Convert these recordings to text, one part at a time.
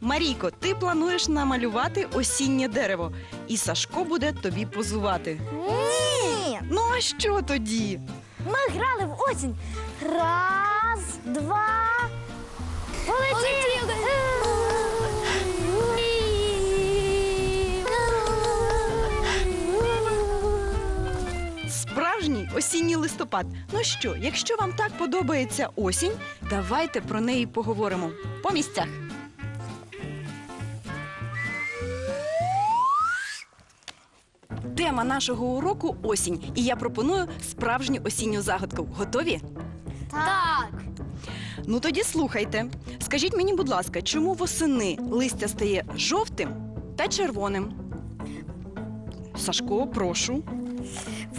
Марійко, ти плануєш намалювати осіннє дерево, і Сашко буде тобі позувати. Ні! Ну а що тоді? Ми грали в осінь. Раз, два. Полетіли! Справжній осінній листопад. Ну що, якщо вам так подобається осінь, давайте про неї поговоримо по місцях. Тема нашого уроку осінь, і я пропоную справжню осінню загадку. Готові? Так. Ну тоді слухайте. Скажіть мені, будь ласка, чому восени листя стає жовтим та червоним? Сашко, прошу.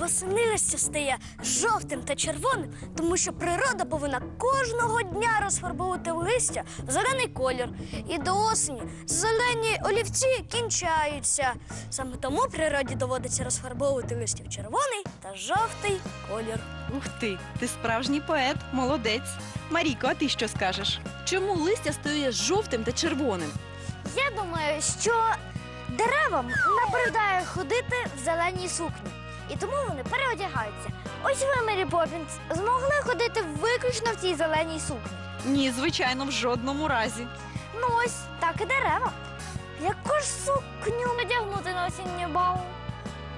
Восени листя стає жовтим та червоним, тому що природа повинна кожного дня розфарбовувати листя в зелений колір. І до осені зелені олівці кінчаються. Саме тому природі доводиться розфарбовувати листя в червоний та жовтий колір. Ух ти, ти справжній поет, молодець. Маріко, а ти що скажеш? Чому листя стає жовтим та червоним? Я думаю, що деревам набридає ходити в зеленій сукні. І тому вони переодягаються. Ось ви, Мері Поппінс, змогли ходити виключно в цій зеленій сукні. Ні, звичайно, в жодному разі. Ну ось так і дерева. Яку ж сукню надягнути на осінній бал?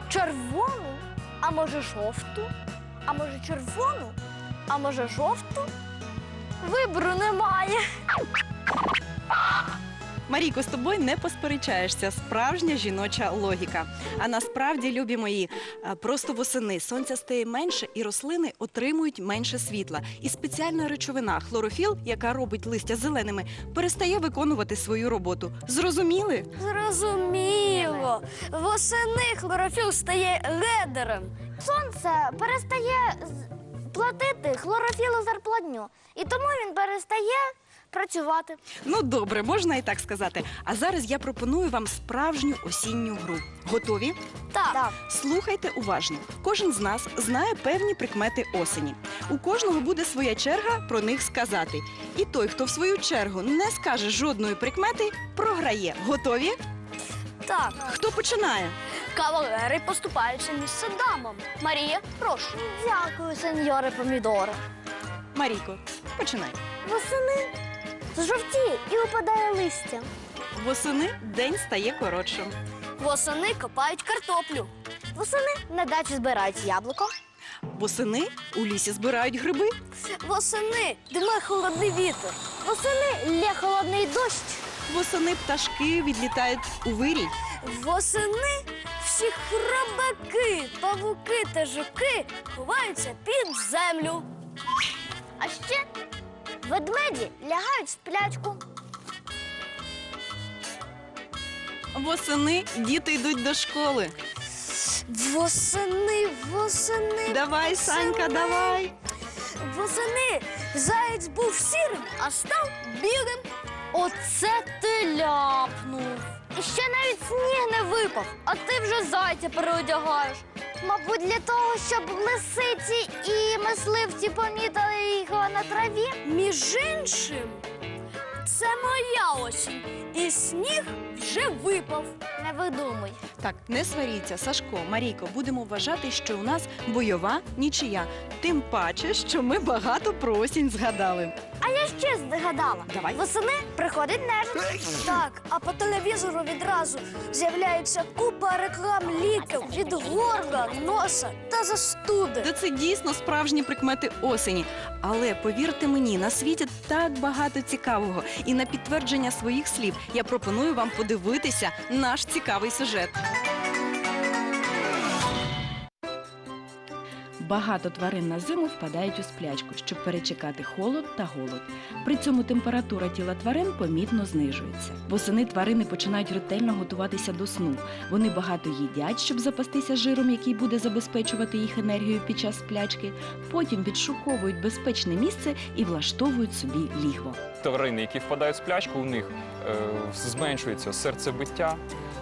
Червону? А може жовту? А може червону? А може жовту? Вибору немає. Марійко, з тобою не посперечаєшся. Справжня жіноча логіка. А насправді, любі мої, просто восени сонця стає менше, і рослини отримують менше світла. І спеціальна речовина хлорофіл, яка робить листя зеленими, перестає виконувати свою роботу. Зрозуміли? Зрозуміло. Восени хлорофіл стає ледером. Сонце перестає платити хлорофілу зарплатню. І тому він перестає працювати. Ну добре, можна і так сказати. А зараз я пропоную вам справжню осінню гру. Готові? Так. Слухайте уважно. Кожен з нас знає певні прикмети осені. У кожного буде своя черга про них сказати. І той, хто в свою чергу не скаже жодної прикмети, програє. Готові? Так. Хто починає? Кавалери поступаються місце дамам. Марія, прошу. Дякую, сеньоре помідори. Марійко, починай. Восени жовтіє і опадає листя. Восени день стає коротшим. Восени копають картоплю. Восени на дачі збирають яблуко. Восени у лісі збирають гриби. Восени дме холодний вітер. Восени лє холодний дощ. Восени пташки відлітають у вирій. Восени всі хробаки, павуки та жуки ховаються під землю. А ще ведмеді лягають в сплячку. Восени діти йдуть до школи. Восени, восени. Давай, Санька, восени. давай. Восени заєць був сірим, а став білим. Оце ти ляпнув. І ще навіть сніг не випав, а ти вже зайця переодягаєш. Мабуть, для того, щоб лисиці і мисливці помітили його на траві. Між іншим, це моя осінь, і сніг вже випав. Не видумуй. Так, не сваріться, Сашко, Марійко, будемо вважати, що у нас бойова нічия. Тим паче, що ми багато про осінь згадали. А я ще здогадала. Давай. Восени приходить нежить. Так, а по телевізору відразу з'являється купа реклам ліків від горла, носа та застуди. Та це дійсно справжні прикмети осені. Але повірте мені, на світі так багато цікавого. І на підтвердження своїх слів я пропоную вам подивитися наш цікавий сюжет. Багато тварин на зиму впадають у сплячку, щоб перечекати холод та голод. При цьому температура тіла тварин помітно знижується. Восени тварини починають ретельно готуватися до сну. Вони багато їдять, щоб запастися жиром, який буде забезпечувати їх енергію під час сплячки. Потім відшуковують безпечне місце і влаштовують собі лігво. тварини, які впадають в сплячку, у них е, зменшується серцебиття,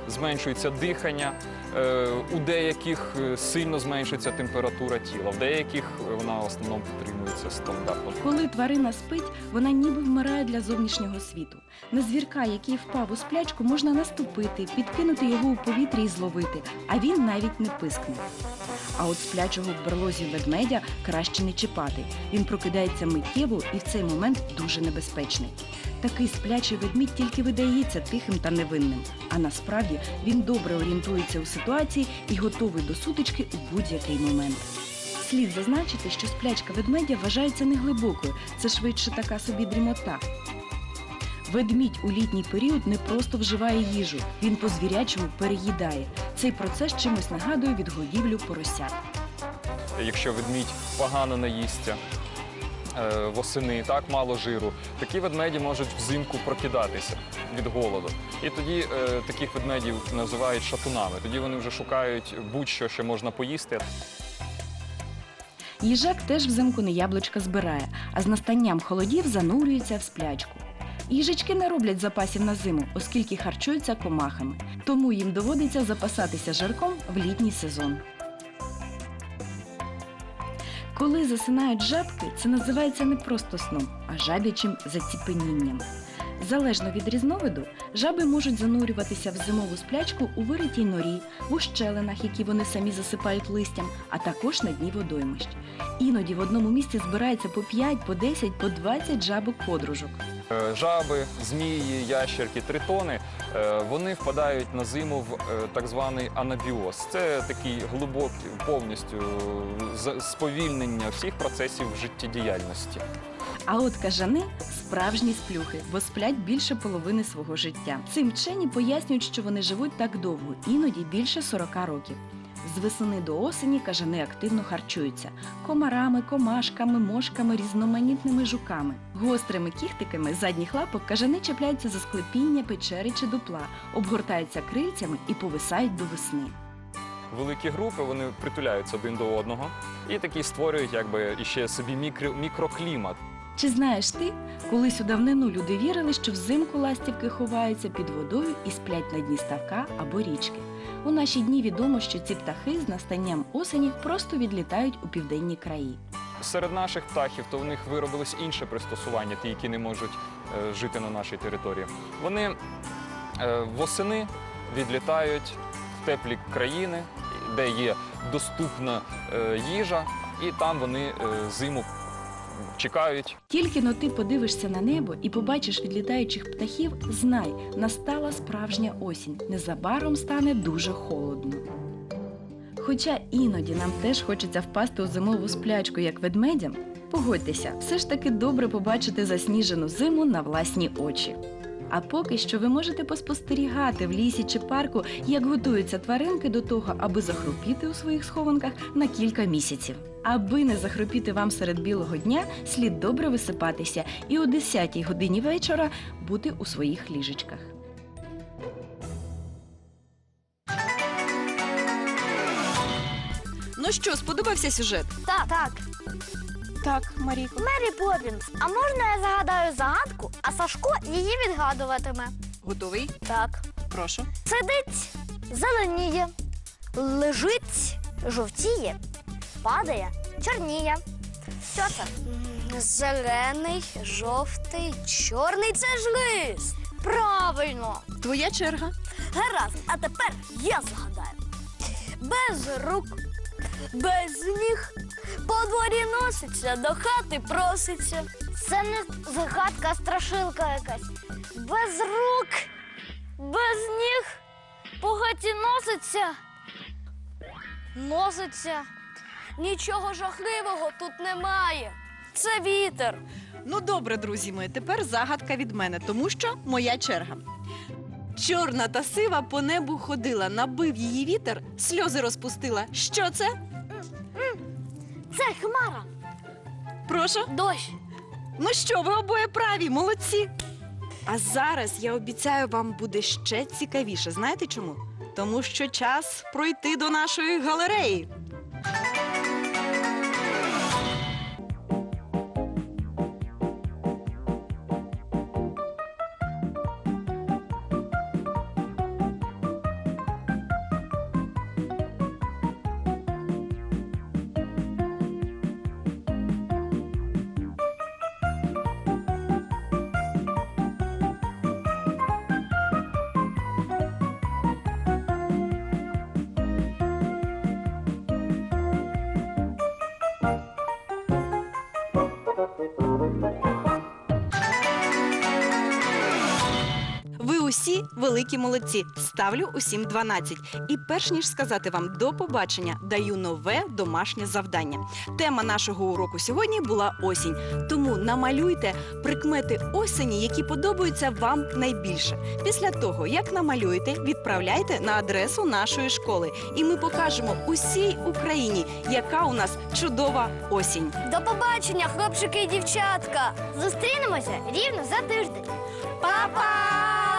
зменшується дихання, е, у деяких е, сильно зменшується температура тіла, в деяких е, вона в основному підтримується стандартно. Коли тварина спить, вона ніби вмирає для зовнішнього світу. На звірка, який впав у сплячку, можна наступити, підкинути його у повітрі і зловити, а він навіть не пискне. А от сплячого в берлозі ведмедя краще не чіпати. Він прокидається миттєво і в цей момент дуже небезпечний. Такий сплячий ведмідь тільки видається тихим та невинним, а насправді він добре орієнтується у ситуації і готовий до сутички у будь-який момент. Слід зазначити, що сплячка ведмедя вважається неглибокою, це швидше така собі дрімота. Ведмідь у літній період не просто вживає їжу, він по-звірячому переїдає. Цей процес чимось нагадує відгодівлю поросят. Якщо ведмідь погано наїсться е, восени, так мало жиру, такі ведмеді можуть взимку прокидатися від голоду. І тоді е, таких ведмедів називають шатунами. Тоді вони вже шукають будь-що, що можна поїсти. Їжак теж взимку не яблучка збирає, а з настанням холодів занурюється в сплячку. Їжачки не роблять запасів на зиму, оскільки харчуються комахами, тому їм доводиться запасатися жарком в літній сезон. Коли засинають жабки, це називається не просто сном, а жабячим заціпенінням. Залежно від різновиду, жаби можуть занурюватися в зимову сплячку у виритій норі, в ущелинах, які вони самі засипають листям, а також на дні водоймищ. Іноді в одному місці збирається по 5, по 10, по 20 жабок-подружок. Е, Жаби, змії, ящерки, тритони е, вони впадають на зиму в е, так званий анабіоз. Це такий глибокий повністю сповільнення всіх процесів життєдіяльності. А от кажани справжні сплюхи, бо сплять більше половини свого життя. Цим вчені пояснюють, що вони живуть так довго, іноді більше 40 років. З весени до осені кажани активно харчуються комарами, комашками, мошками, різноманітними жуками. Гострими кіхтиками задніх лапок кажани чіпляються за склепіння, печери чи дупла, обгортаються крильцями і повисають до весни. Великі групи вони притуляються один до одного і такі створюють якби іще собі мікро, мікроклімат. Чи знаєш ти, колись у давнину люди вірили, що взимку ластівки ховаються під водою і сплять на дні ставка або річки. У наші дні відомо, що ці птахи з настанням осені просто відлітають у південні краї. Серед наших птахів то в них виробилось інше пристосування, ті, які не можуть е, жити на нашій території. Вони е, восени відлітають в теплі країни, де є доступна е, їжа, і там вони е, зиму чекають. Тільки но ти подивишся на небо і побачиш відлітаючих птахів, знай, настала справжня осінь. Незабаром стане дуже холодно. Хоча іноді нам теж хочеться впасти у зимову сплячку, як ведмедям, погодьтеся, все ж таки добре побачити засніжену зиму на власні очі. А поки що ви можете поспостерігати в лісі чи парку, як готуються тваринки до того, аби захрупіти у своїх схованках на кілька місяців. Аби не захропіти вам серед білого дня, слід добре висипатися і о 10 годині вечора бути у своїх ліжечках. Ну що, сподобався сюжет? Так, так. Так, Марійко. Мері Поппінс, а можна я загадаю загадку, а Сашко її відгадуватиме? Готовий? Так. Прошу. Сидить, зеленіє, лежить, жовтіє, падає, чорніє. Що це? Зелений, жовтий, чорний це ж лист. Правильно. Твоя черга. Гаразд, а тепер я загадаю. Без рук, без ніг, по дворі носиться, до хати проситься. Це не загадка, а страшилка якась. Без рук, без ніг, по хаті носиться. Носиться. Нічого жахливого тут немає. Це вітер. Ну добре, друзі мої, тепер загадка від мене, тому що моя черга. Чорна та сива по небу ходила, набив її вітер, сльози розпустила. Що це? Це хмара. Прошу. Дощ. Ну що, ви обоє праві, молодці. А зараз я обіцяю, вам буде ще цікавіше. Знаєте чому? Тому що час пройти до нашої галереї. Великі молодці. Ставлю усім 12. І перш ніж сказати вам до побачення, даю нове домашнє завдання. Тема нашого уроку сьогодні була осінь. Тому намалюйте прикмети осені, які подобаються вам найбільше. Після того, як намалюєте, відправляйте на адресу нашої школи, і ми покажемо усій Україні, яка у нас чудова осінь. До побачення, хлопчики і дівчатка. Зустрінемося рівно за тиждень. Па-па!